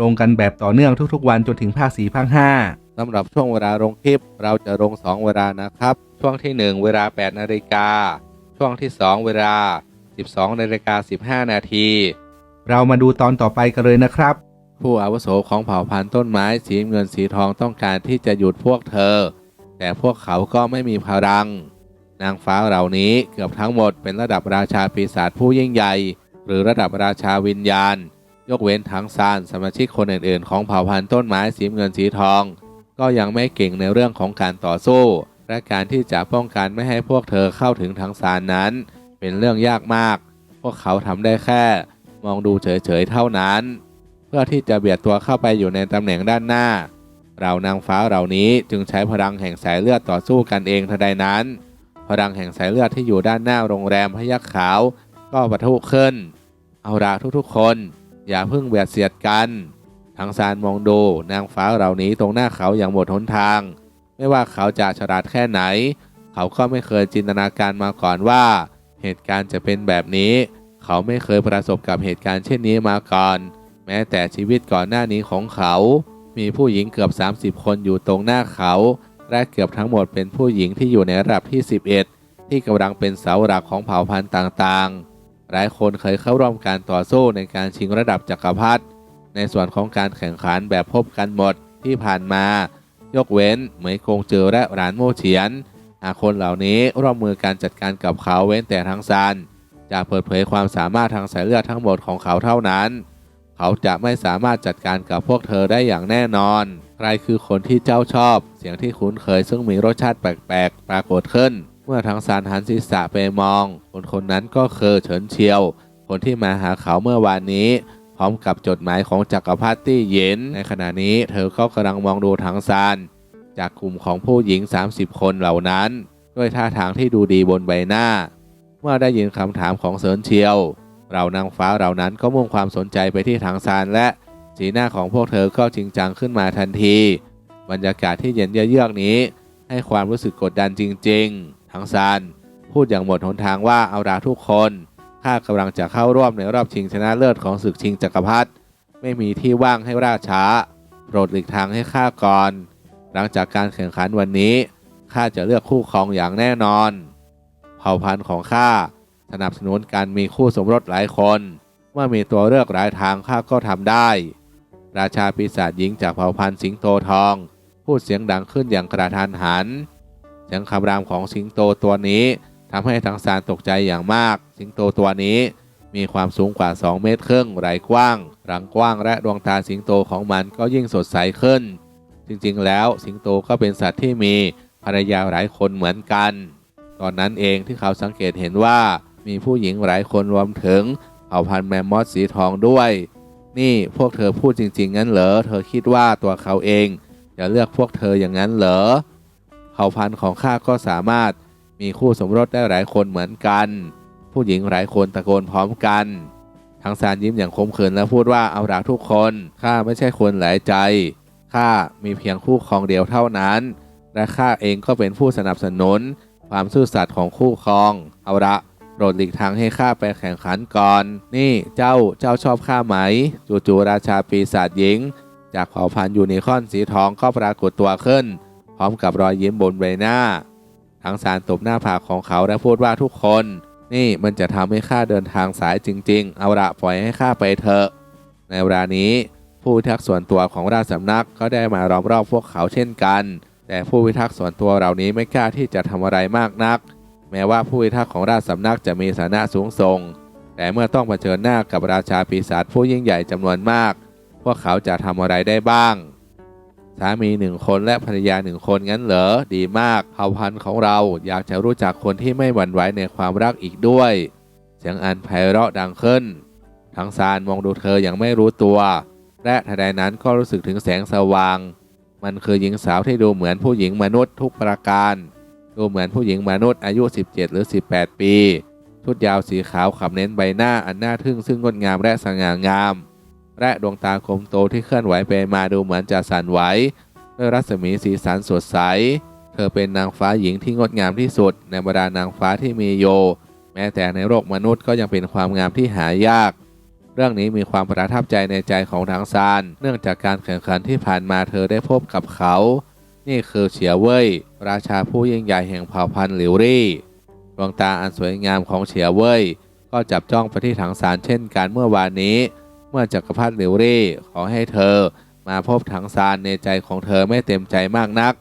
ลงกันแบบต่อเนื่องทุกๆ วันจนถึงภาคสี่ภาคห้าสำหรับช่วงเวลาลงคลิป เราจะลง 2 เวลานะครับ ช่วงที่ 1 เวลา 8 นาฬิกา ช่วงที่ 2 เวลา 12 นาฬิกา 15 นาที เรามาดูตอนต่อไปกันเลยนะครับ ผู้อาวุโสของเผ่าพันธุ์ต้นไม้สีเงินสีทองต้องการที่จะหยุดพวกเธอ แต่พวกเขาก็ไม่มีพลัง นางฟ้าเหล่านี้เกือบทั้งหมดเป็นระดับราชาปีศาจผู้ยิ่งใหญ่ หรือระดับราชาวิญญาณ ยกเว้นทั้งซานสมาชิกคนอื่นๆ ของเผ่าพันธุ์ต้นไม้สีเงินสีทอง ก็ยังไม่เก่งในเรื่องของการต่อสู้ และการที่จะป้องกันไม่ให้พวกเธอเข้าถึงทางสารนั้น เป็นเรื่องยากมาก พวกเขาทำได้แค่ มองดูเฉยๆเท่านั้น เพื่อที่จะเบียดตัวเข้าไปอยู่ในตำแหน่งด้านหน้า เรานางฟ้าเหล่านี้จึงใช้พลังแห่งสายเลือดต่อสู้กันเองทันใดนั้น พลังแห่งสายเลือดที่อยู่ด้านหน้าโรงแรมพยัคฆ์ขาว ก็ปะทุขึ้น เอาละทุกๆ คน อย่าเพิ่งเบียดเสียดกันทั้งซานมองดูนางฟ้าเหล่านี้ตรงหน้าเขาอย่างหมดหนทาง ไม่ว่าเขาจะฉลาดแค่ไหน เขาก็ไม่เคยจินตนาการมาก่อนว่า เหตุการณ์จะเป็นแบบนี้ เขาไม่เคยประสบกับเหตุการณ์เช่นนี้มาก่อน แม้แต่ชีวิตก่อนหน้านี้ของเขา มีผู้หญิงเกือบ 30 คนอยู่ตรงหน้าเขา และเกือบทั้งหมดเป็นผู้หญิงที่อยู่ในระดับที่ 11 ที่กำลังเป็นเสาหลักของเผ่าพันธุ์ต่างๆ หลายคนเคยเข้าร่วมการต่อสู้ในการชิงระดับจักรพรรดิในส่วนของการแข่งขันแบบพบกันหมดที่ผ่านมา ยกเว้นเหมยคงเจอและหลานโมเฉียน หากคนเหล่านี้ร่วมมือการจัดการกับเขาเว้นแต่ทั้งซานจะเปิดเผยความสามารถทางสายเลือดทั้งหมดของเขาเท่านั้น เขาจะไม่สามารถจัดการกับพวกเธอได้อย่างแน่นอน ใครคือคนที่เจ้าชอบ เสียงที่คุ้นเคยซึ่งมีรสชาติแปลกๆ ปรากฏขึ้น เมื่อทั้งซานหันศีรษะไปมอง คนคนนั้นก็คือเฉินเชียว คนที่มาหาเขาเมื่อวานนี้ พร้อมกับจดหมายของจักรพรรดิตี้เย็น ในขณะนี้เธอก็กำลังมองดูถังซานจากกลุ่มของผู้หญิง 30 คนเหล่านั้น ด้วยท่าทางที่ดูดีบนใบหน้า เมื่อได้ยินคำถามของเสินเชียวเรานางฟ้าเหล่านั้นก็มุ่งความสนใจไปที่ถังซานและสีหน้าของพวกเธอก็จริงจังขึ้นมาทันที บรรยากาศที่เย็นเยือกนี้ ให้ความรู้สึกกดดันจริง ๆ ถังซานพูดอย่างหมดหนทางว่าเอาราทุกคนข้ากำลังจะเข้าร่วมในรอบชิงชนะเลิศของศึกชิงจักรพรรดิไม่มีที่ว่างให้ราช้า โปรดหลีกทางให้ข้าก่อน หลังจากการแข่งขันวันนี้ข้าจะเลือกคู่ครองอย่างแน่นอน เผ่าพันธุ์ของข้าสนับสนุนการมีคู่สมรสหลายคนเมื่อมีตัวเลือกหลายทางข้าก็ทำได้ ราชาปีศาจหญิงจากเผ่าพันธุ์สิงโตทอง พูดเสียงดังขึ้นอย่างกระทันหัน สียงคำรามของสิงโตตัวนี้ทำให้ทั้งสารตกใจอย่างมาก สิงโตตัวนี้มีความสูงกว่า 2 เมตรครึ่งไหล่กว้างรังกว้างและดวงตาสิงโตของมันก็ยิ่งสดใสขึ้น จริงๆ แล้วสิงโตก็เป็นสัตว์ที่มีภรรยาหลายคนเหมือนกัน ตอนนั้นเองที่เขาสังเกตเห็นว่ามีผู้หญิงหลายคนรวมถึงเผ่าพันธุ์แมมมอสสีทองด้วย นี่พวกเธอพูดจริง ๆ งั้นเหรอ เธอคิดว่าตัวเขาเองจะเลือกพวกเธออย่างนั้นเหรอ เผ่าพันธุ์ของข้าก็สามารถมีคู่สมรสได้หลายคนเหมือนกัน ผู้หญิงหลายคนตะโกนพร้อมกัน ทั้งซานยิ้มอย่างคมขืนและพูดว่าเอาละทุกคนข้าไม่ใช่คนหลายใจข้ามีเพียงคู่ครองเดียวเท่านั้น และข้าเองก็เป็นผู้สนับสนุน ความซื่อสัตย์ของคู่ครอง เอาละโปรดหลีกทางให้ข้าไปแข่งขันก่อน นี่เจ้าเจ้าชอบข้าไหม จู่ๆราชาปีศาจหญิง จากเผ่าพันธุ์ยูนิคอนสีทองก็ปรากฏตัวขึ้น ร้อมกับรอยยิ้มบนใบหน้า ทั้งสารตบหน้าผากของเขาและพูดว่าทุกคน นี่มันจะทำให้ข้าเดินทางสายจริง ๆ เอาละปล่อยให้ข้าไปเถอะ ในเวลานี้ ผู้พิทักษ์ส่วนตัวของราชสำนักก็ได้มาล้อมรอบพวกเขาเช่นกัน แต่ผู้พิทักษ์ส่วนตัวเหล่านี้ไม่กล้าที่จะทำอะไรมากนัก แม้ว่าผู้พิทักษ์ของราชสำนักจะมีฐานะสูงส่ง แต่เมื่อต้องเผชิญหน้ากับราชาปีศาจผู้ยิ่งใหญ่จำนวนมาก พวกเขาจะทำอะไรได้บ้าง สามีหนึ่งคนและภรรยาหนึ่งคนงั้นเหรอ ดีมากเผ่าพันธุ์ของเราอยากจะรู้จักคนที่ไม่หวั่นไหวในความรักอีกด้วย เสียงอันไพเราะดังขึ้น ทั้งซานมองดูเธออย่างไม่รู้ตัว และทันใดนั้นก็รู้สึกถึงแสงสว่าง มันคือหญิงสาวที่ดูเหมือนผู้หญิงมนุษย์ทุกประการ ดูเหมือนผู้หญิงมนุษย์อายุ 17 หรือ 18 ปี ชุดยาวสีขาวขับเน้นใบหน้าอันน่าทึ่งซึ่งงดงามและสง่างาม และดวงตาคมโตที่เคลื่อนไหวไปมาดูเหมือนจะสั่นไหวด้วยรัศมีสีสันสดใส เธอเป็นนางฟ้าหญิงที่งดงามที่สุด ในบรรดานางฟ้าที่มีโย แม้แต่ในโลกมนุษย์ก็ยังเป็นความงามที่หายาก เรื่องนี้มีความประทับใจในใจของทางซาน เนื่องจากการแข่งขันที่ผ่านมาเธอได้พบกับเขา นี่คือเฉียเว่ยราชาผู้ยิ่งใหญ่แห่งเผ่าพันธุ์หลิวรี่ ดวงตาอันสวยงามของเฉียเว่ยก็จับจ้องไปที่ถังซานเช่นกันเมื่อวานนี้ เมื่อจักรพรรดิหลิวรี่ขอให้เธอมาพบถังซานในใจของเธอไม่เต็มใจมากนัก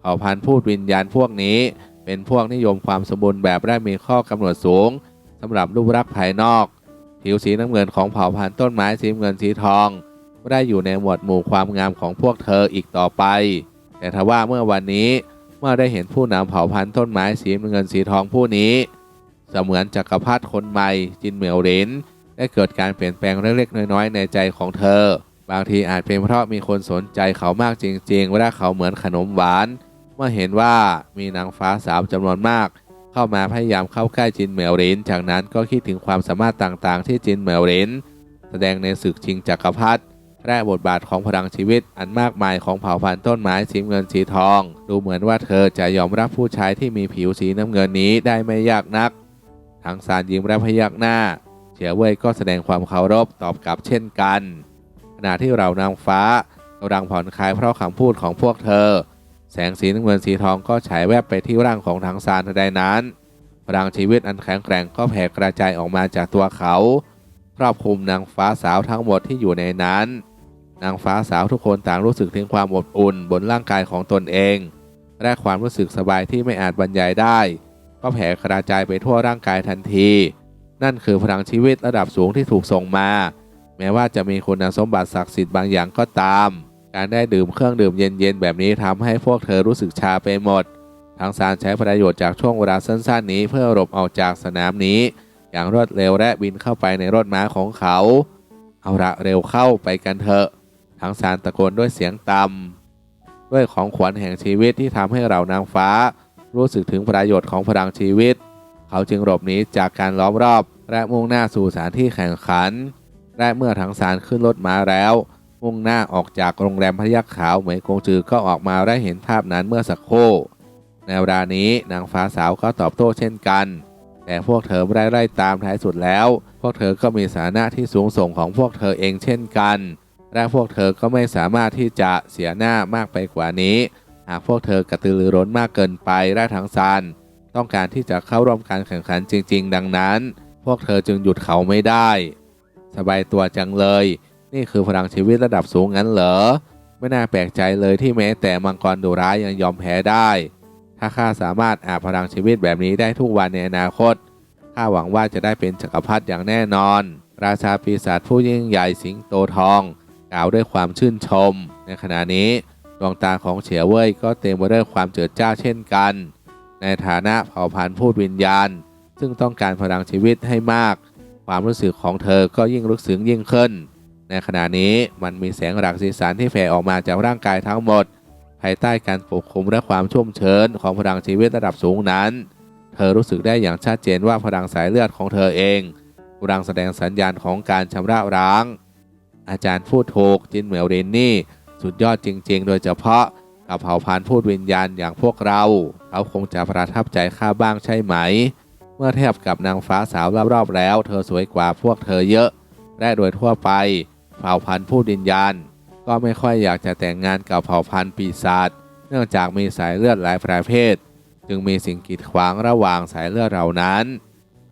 เผ่าพันธุ์พูดวิญญาณพวกนี้ เป็นพวกนิยมความสมบูรณ์แบบและมีข้อกำหนดสูงสำหรับรูปลักษณ์ภายนอก ผิวสีน้ำเงินของเผ่าพันธุ์ต้นไม้สีเงินสีทองไม่ได้อยู่ในหมวดหมู่ความงามของพวกเธออีกต่อไป แต่ทว่าเมื่อวันนี้เมื่อได้เห็นผู้นำเผ่าพันธุ์ต้นไม้สีเงินสีทองผู้นี้ เสมือนจักรพรรดิคนใหม่จินเหมียวหลิน ได้เกิดการเปลี่ยนแปลงเล็กๆน้อยๆในใจของเธอ บางทีอาจเป็นเพราะมีคนสนใจเขามากจริงๆว่าเขาเหมือนขนมหวาน เมื่อเห็นว่ามีนางฟ้าสาวจำนวนมาก เข้ามาพยายามเข้าใกล้จินเหมียวหลิน จากนั้นก็คิดถึงความสามารถต่างๆ ที่จินเหมียวหลิน แสดงในศึกชิงจักรพรรดิและบทบาทของพลังชีวิตอันมากมายของเผ่าพันธุ์ต้นไม้สีเงินสีทอง ดูเหมือนว่าเธอจะยอมรับผู้ชายที่มีผิวสีน้ำเงินนี้ได้ไม่ยากนัก ทางซานยิ้มและพยักหน้า ฉียเว่ยก็แสดงความเคารพตอบกลับเช่นกัน ขณะที่เรานางฟ้ากำลังผ่อนคลายเพราะคำพูดของพวกเธอ แสงสีน้ำเงินสีทองก็ฉายแวบไปที่ร่างของทางซานทันใดนั้นพลังชีวิตอันแข็งแกร่งก็แผ่กระจายออกมาจากตัวเขา ครอบคลุมนางฟ้าสาวทั้งหมดที่อยู่ในนั้น นางฟ้าสาวทุกคนต่างรู้สึกถึงความอบอุ่นบนร่างกายของตนเอง และความรู้สึกสบายที่ไม่อาจบรรยายได้ ก็แผ่กระจายไปทั่วร่างกายทันที นั่นคือพลังชีวิตระดับสูงที่ถูกส่งมา แม้ว่าจะมีคุณสมบัติศักดิ์สิทธิ์บางอย่างก็ตาม การได้ดื่มเครื่องดื่มเย็นๆ แบบนี้ทำให้พวกเธอรู้สึกชาไปหมดทางซานใช้ประโยชน์จากช่วงเวลาสั้นๆ นี้เพื่อหลบออกจากสนามนี้ อย่างรวดเร็วและบินเข้าไปในรถม้าของเขา เอาละเร็วเข้าไปกันเถอะทางซานตะโกนด้วยเสียงต่ำด้วยของขวัญแห่งชีวิตที่ทำให้เรานางฟ้า รู้สึกถึงประโยชน์ของพลังชีวิต เขาจึงหลบหนีจากการล้อมรอบ และมุ่งหน้าสู่สถานที่แข่งขัน และเมื่อทั้งสารขึ้นรถมาแล้ว มุ่งหน้าออกจากโรงแรมพยักขาวเหมยกงจือก็ออกมาได้เห็นภาพนั้นเมื่อสักครู่ในเวลานี้นางฟ้าสาวก็ตอบโต้เช่นกัน แต่พวกเธอไม่ได้ไล่ตามท้ายสุดแล้ว พวกเธอก็มีฐานะที่สูงส่งของพวกเธอเองเช่นกัน และพวกเธอก็ไม่สามารถที่จะเสียหน้ามากไปกว่านี้ หากพวกเธอกระตือรือร้นมากเกินไปและทั้งซาน ต้องการที่จะเข้าร่วมการแข่งขันจริง ๆ ดังนั้น พวกเธอจึงหยุดเขาไม่ได้ สบายตัวจังเลย นี่คือพลังชีวิตระดับสูงงั้นเหรอ ไม่น่าแปลกใจเลยที่แม้แต่มังกรดุร้ายยังยอมแพ้ได้ ถ้าข้าสามารถอาบพลังชีวิตแบบนี้ได้ทุกวันในอนาคต ข้าหวังว่าจะได้เป็นจักรพรรดิอย่างแน่นอน ราชาปีศาจผู้ยิ่งใหญ่สิงโตทองกล่าวด้วยความชื่นชม ในขณะนี้ดวงตาของเฉียเว่ยก็เต็มไปด้วยความเจิดจ้าเช่นกัน ในฐานะเผ่าพันธุ์พูดวิญญาณ ซึ่งต้องการพลังชีวิตให้มาก ความรู้สึกของเธอก็ยิ่งลึกซึ้งยิ่งขึ้น ในขณะนี้มันมีแสงหลักสีสันที่แผ่ออกมาจากร่างกายทั้งหมด ภายใต้การปกคลุมและความชุ่มเชิญของพลังชีวิตระดับสูงนั้น เธอรู้สึกได้อย่างชัดเจนว่าพลังสายเลือดของเธอเองกำลังแสดงสัญญาณของการชำระล้าง อาจารย์พูดถูกจินเหมียวเรนนี่ สุดยอดจริง ๆ โดยเฉพาะ กับเผ่าพันธุ์พูดวิญญาณอย่างพวกเรา เขาคงจะประทับใจข้าบ้างใช่ไหม เมื่อเทียบกับนางฟ้าสาวรอบๆแล้ว เธอสวยกว่าพวกเธอเยอะ และโดยทั่วไปเผ่าพันธุ์พูดวิญญาณ ก็ไม่ค่อยอยากจะแต่งงานกับเผ่าพันธุ์ปีศาจ เนื่องจากมีสายเลือดหลายประเภท จึงมีสิ่งกีดขวางระหว่างสายเลือดเหล่านั้น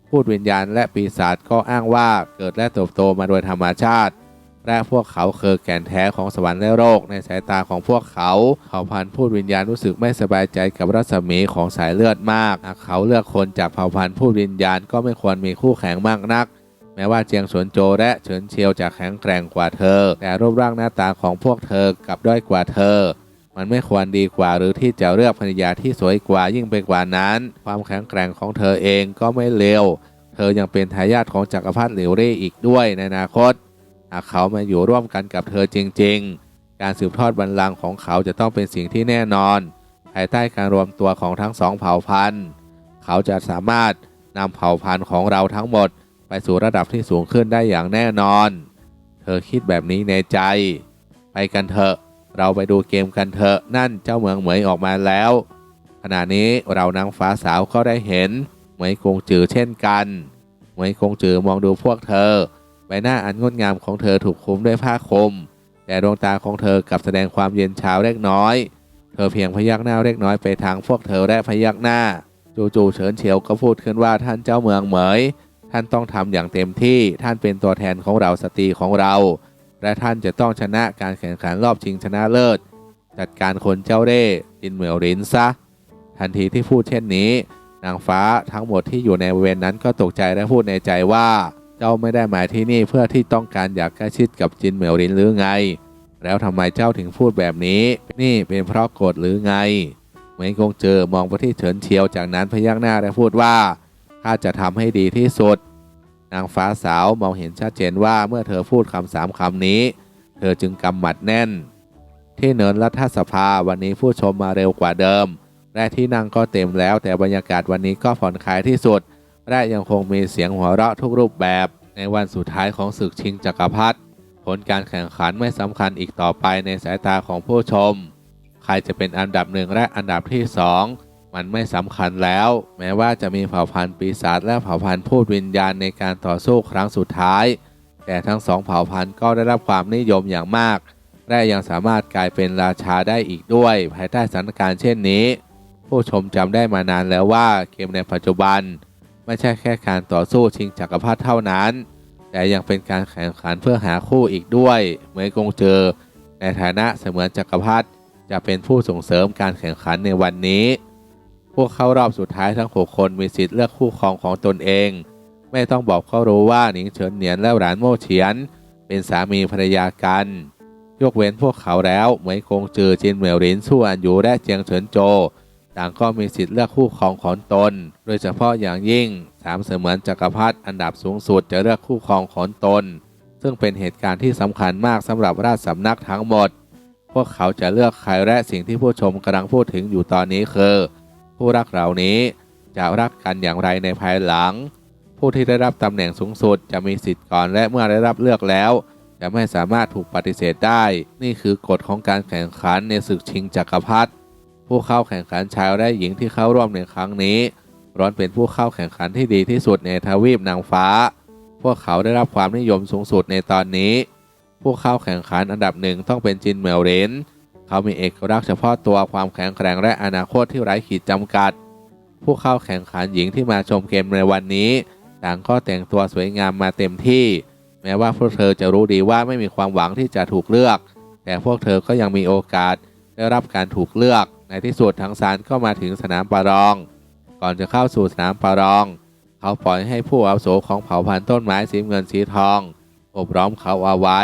พูดวิญญาณและปีศาจก็อ้างว่าเกิดและเติบโตมาโดยธรรมชาติ และพวกเขาคือแก่นแท้ของสวรรค์และโลกในสายตาของพวกเขาเผ่าพันธุ์พูดวิญญาณรู้สึกไม่สบายใจกับรัศมีของสายเลือดมากหากเขาเลือกคนจากเผ่าพันธุ์พูดวิญญาณก็ไม่ควรมีคู่แข่งมากนักแม้ว่าเจียงสวนโจและเฉินเชียวจะแข็งแกร่งกว่าเธอ แต่รูปร่างหน้าตาของพวกเธอกลับด้อยกว่าเธอ มันไม่ควรดีกว่าหรือที่จะเลือกภรรยาที่สวยกว่ายิ่งไปกว่านั้น ความแข็งแกร่งของเธอเองก็ไม่เลว เธอยังเป็นทายาทของจักรพรรดิหลิวเร่อีกด้วยในอนาคต หากเขามาอยู่ร่วมกันกับเธอจริง ๆ การสืบทอดบัลลังก์ของเขาจะต้องเป็นสิ่งที่แน่นอน ภายใต้การรวมตัวของทั้งสองเผ่าพันธุ์ เขาจะสามารถนำเผ่าพันธุ์ของเราทั้งหมด ไปสู่ระดับที่สูงขึ้นได้อย่างแน่นอน เธอคิดแบบนี้ในใจ ไปกันเถอะ เราไปดูเกมกันเถอะนั่นเจ้าเมืองเหมยออกมาแล้ว ขณะนี้เรานางฟ้าสาวก็ได้เห็นเหมยกงจือเช่นกันเหมยกงจือมองดูพวกเธอ ใบหน้าอันงดงามของเธอถูกคลุมด้วยผ้าคลุมแต่ดวงตาของเธอกลับแสดงความเย็นชาเล็กน้อย เธอเพียงพยักหน้าเล็กน้อยไปทางพวกเธอและพยักหน้า จู่ๆเฉินเฉียวก็พูดขึ้นว่าท่านเจ้าเมืองเหมย ท่านต้องทำอย่างเต็มที่ท่านเป็นตัวแทนของเราสตรีของเรา และท่านจะต้องชนะการแข่งขันรอบชิงชนะเลิศ จัดการคนเจ้าเร่จินเหมียวรินซะ ทันทีที่พูดเช่นนี้ นางฟ้าทั้งหมดที่อยู่ในบริเวณนั้นก็ตกใจและพูดในใจว่า เจ้าไม่ได้มาที่นี่เพื่อที่ต้องการอยากใกล้ชิดกับจินเหมียวรินหรือไง แล้วทำไมเจ้าถึงพูดแบบนี้ นี่เป็นเพราะโกรธหรือไงเหมยกงเจอมองไปที่เฉินเฉียวจากนั้นพยักหน้าและพูดว่าข้าจะทำให้ดีที่สุด นางฟ้าสาวมองเห็นชัดเจนว่าเมื่อเธอพูดคำสามคำนี้ เธอจึงกำหมัดแน่น ที่เนินรัฐสภาวันนี้ผู้ชมมาเร็วกว่าเดิม และที่นั่งก็เต็มแล้วแต่บรรยากาศวันนี้ก็ผ่อนคลายที่สุด และยังคงมีเสียงหัวเราะทุกรูปแบบในวันสุดท้ายของศึกชิงจักรพรรดิผลการแข่งขันไม่สำคัญอีกต่อไปในสายตาของผู้ชม ใครจะเป็นอันดับหนึ่งและอันดับที่สองมันไม่สำคัญแล้ว แม้ว่าจะมีเผ่าพันธุ์ปีศาจและเผ่าพันธุ์พูดวิญญาณในการต่อสู้ครั้งสุดท้าย แต่ทั้งสองเผ่าพันธุ์ก็ได้รับความนิยมอย่างมาก และยังสามารถกลายเป็นราชาได้อีกด้วย ภายใต้สถานการณ์เช่นนี้ ผู้ชมจำได้มานานแล้วว่าเกมในปัจจุบัน ไม่ใช่แค่การต่อสู้ชิงจักรพรรดิเท่านั้น แต่ยังเป็นการแข่งขันเพื่อหาคู่อีกด้วย เหมือนกงเจอ ในฐานะเสมือนจักรพรรดิจะเป็นผู้ส่งเสริมการแข่งขันในวันนี้ พวกเข้ารอบสุดท้ายทั้ง 6 คนมีสิทธิ์เลือกคู่ครองของตนเอง ไม่ต้องบอกเขารู้ว่าหนิงเฉินเหนียนและหลานโม่เฉียน เป็นสามีภรรยากัน ยกเว้นพวกเขาแล้วเหมยคงจือจินเหมียวหลินสู้อันยูและเจียงเฉินโจ ต่างก็มีสิทธิ์เลือกคู่ครองของตน โดยเฉพาะอย่างยิ่งสามเสมือนจักรพรรดิอันดับสูงสุดจะเลือกคู่ครองของตน ซึ่งเป็นเหตุการณ์ที่สำคัญมากสำหรับราชสำนักทั้งหมด พวกเขาจะเลือกใครและสิ่งที่ผู้ชมกำลังพูดถึงอยู่ตอนนี้คือ ผู้รักเหล่านี้จะรักกันอย่างไรในภายหลัง ผู้ที่ได้รับตำแหน่งสูงสุดจะมีสิทธิ์ก่อนและเมื่อได้รับเลือกแล้วจะไม่สามารถถูกปฏิเสธได้ นี่คือกฎของการแข่งขันในศึกชิงจักรพรรดิ ผู้เข้าแข่งขันชายและหญิงที่เข้าร่วมในครั้งนี้ ร้อนเป็นผู้เข้าแข่งขันที่ดีที่สุดในทวีปนางฟ้า พวกเขาได้รับความนิยมสูงสุดในตอนนี้ ผู้เข้าแข่งขันอันดับหนึ่งต้องเป็นจินเหมลเรนเขามีเอกลักษณ์เฉพาะตัวความแข็งแกร่งและอนาคตที่ไร้ขีดจำกัด ผู้เข้าแข่งขันหญิงที่มาชมเกมในวันนี้ ต่างก็แต่งตัวสวยงามมาเต็มที่ แม้ว่าพวกเธอจะรู้ดีว่าไม่มีความหวังที่จะถูกเลือก แต่พวกเธอก็ยังมีโอกาสได้รับการถูกเลือก ในที่สุดทั้งซานก็มาถึงสนามปารอง ก่อนจะเข้าสู่สนามปารอง เขาปล่อยให้ผู้อาวุโสของเผ่าพันธุ์ต้นไม้สีเงินสีทองอบล้อมเขาเอาไว้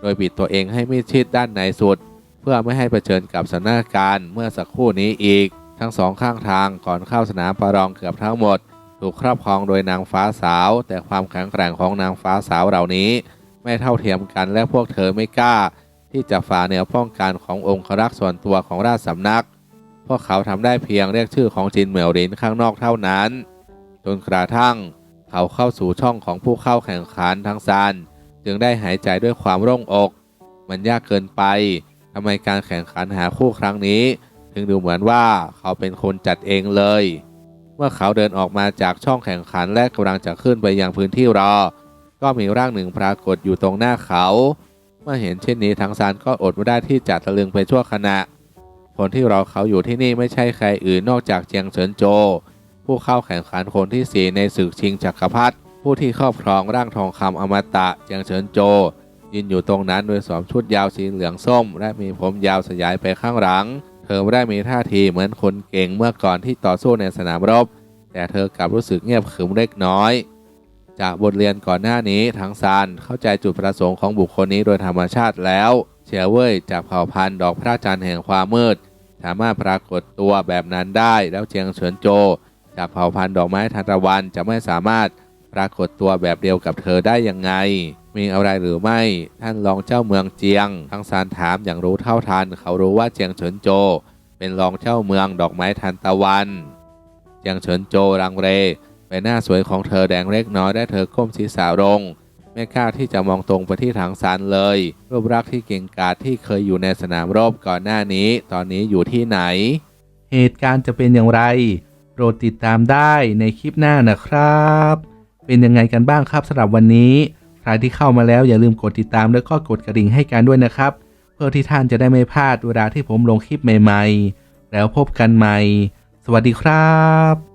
โดยบิดตัวเองให้มิดชิดด้านในสุด เพื่อไม่ให้เผชิญกับสถานการณ์เมื่อสักครู่นี้อีก ทั้งสองข้างทางก่อนเข้าสนามปารองเกือบทั้งหมด ถูกครอบครองโดยนางฟ้าสาว แต่ความแข็งแกร่งของนางฟ้าสาวเหล่านี้ ไม่เท่าเทียมกันและพวกเธอไม่กล้า ที่จะฝ่าแนวป้องกันขององครักษ์ส่วนตัวของราชสำนัก วกเขาทำได้เพียงเรียกชื่อของจินเหมียวหลินข้างนอกเท่านั้น จนกระทั่งเขาเข้าสู่ช่องของผู้เข้าแข่งขันทั้งซานจึงได้หายใจด้วยความโล่งอก มันยากเกินไปทำไมการแข่งขันหาคู่ครั้งนี้ ถึงดูเหมือนว่าเขาเป็นคนจัดเองเลย เมื่อเขาเดินออกมาจากช่องแข่งขันและกำลังจะขึ้นไปยังพื้นที่รอ ก็มีร่างหนึ่งปรากฏอยู่ตรงหน้าเขา เมื่อเห็นเช่นนี้ทั้งซานก็อดไม่ได้ที่จะตะลึงไปชั่วขณะ คนที่รอเขาอยู่ที่นี่ไม่ใช่ใครอื่นนอกจากเจียงเฉินโจ ผู้เข้าแข่งขันคนที่สี่ในศึกชิงจักรพรรดิผู้ที่ครอบครองร่างทองคำอมตะเจียงเฉินโจ ยืนอยู่ตรงนั้นโดยสวมชุดยาวสีเหลืองส้ม และมีผมยาวสยายไปข้างหลัง เธอไม่ได้มีท่าทีเหมือนคนเก่งเมื่อก่อนที่ต่อสู้ในสนามรบ แต่เธอกลับรู้สึกเงียบขรึมเล็กน้อย จากบทเรียนก่อนหน้านี้ทั้งซานเข้าใจจุดประสงค์ของบุคคลนี้โดยธรรมชาติแล้วเชียเว่ยจากเผ่าพันธุ์ดอกพระจันทร์แห่งความมืด สามารถปรากฏตัวแบบนั้นได้ แล้วเจียงเฉินโจ จากเผ่าพันธุ์ดอกไม้ทานตะวันจะไม่สามารถปรากฏตัวแบบเดียวกับเธอได้ยังไง มีอะไรหรือไม่ ท่านรองเจ้าเมืองเจียง ทั้งสารถามอย่างรู้เท่าทัน เขารู้ว่าเจียงเฉินโจ เป็นรองเจ้าเมืองดอกไม้ทันตะวัน เจียงเฉินโจรังเรใบหน้าสวยของเธอแดงเล็กน้อยได้เธอก้มศีรษะลง ไม่กล้าที่จะมองตรงไปที่ถังซานเลยรูปรักษ์ที่เก่งกาจที่เคยอยู่ในสนามรบก่อนหน้านี้ ตอนนี้อยู่ที่ไหน เหตุการณ์จะเป็นอย่างไร โปรดติดตามได้ในคลิปหน้านะครับ เป็นยังไงกันบ้างครับสำหรับวันนี้ ใครที่เข้ามาแล้วอย่าลืมกดติดตามแล้วก็กดกระดิ่งให้กันด้วยนะครับ เพื่อที่ท่านจะได้ไม่พลาดเวลาที่ผมลงคลิปใหม่ ๆ แล้วพบกันใหม่ สวัสดีครับ